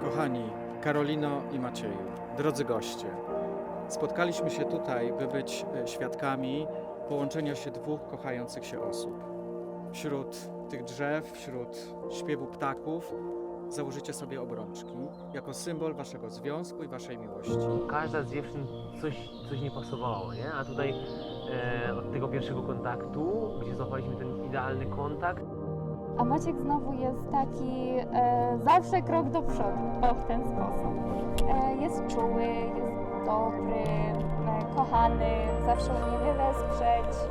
Kochani Karolino i Macieju, drodzy goście, spotkaliśmy się tutaj, by być e, świadkami połączenia się dwóch kochających się osób. Wśród tych drzew, wśród śpiewu ptaków założycie sobie obrączki jako symbol waszego związku i waszej miłości. Każda z dziewczyn coś, coś nie pasowało, nie? A tutaj e, od tego pierwszego kontaktu, gdzie złapaliśmy ten idealny kontakt, A Maciek znowu jest taki e, zawsze krok do przodu, o w ten sposób. E, jest czuły, jest dobry, e, kochany, zawsze umie wesprzeć.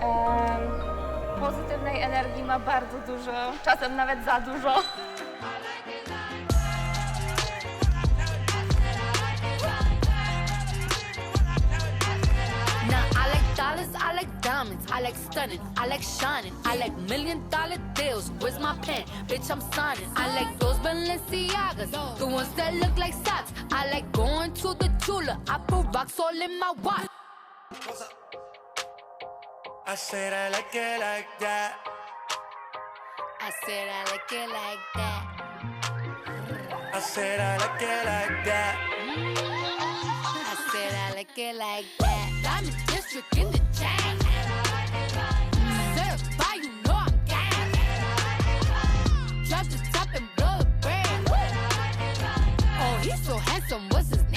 E, pozytywnej energii ma bardzo dużo, czasem nawet za dużo. Like diamonds, I like stunning, I like shining, I like million dollar deals. Where's my pen? Bitch, I'm signing. I like those Balenciagas, the ones that look like socks. I like going to the Tula. I put rocks all in my watch. I said I like it like that. I said I like it like that. I said I like it like that. I said I like it like that. Diamond top and blood. Oh, he's so handsome, what's his name?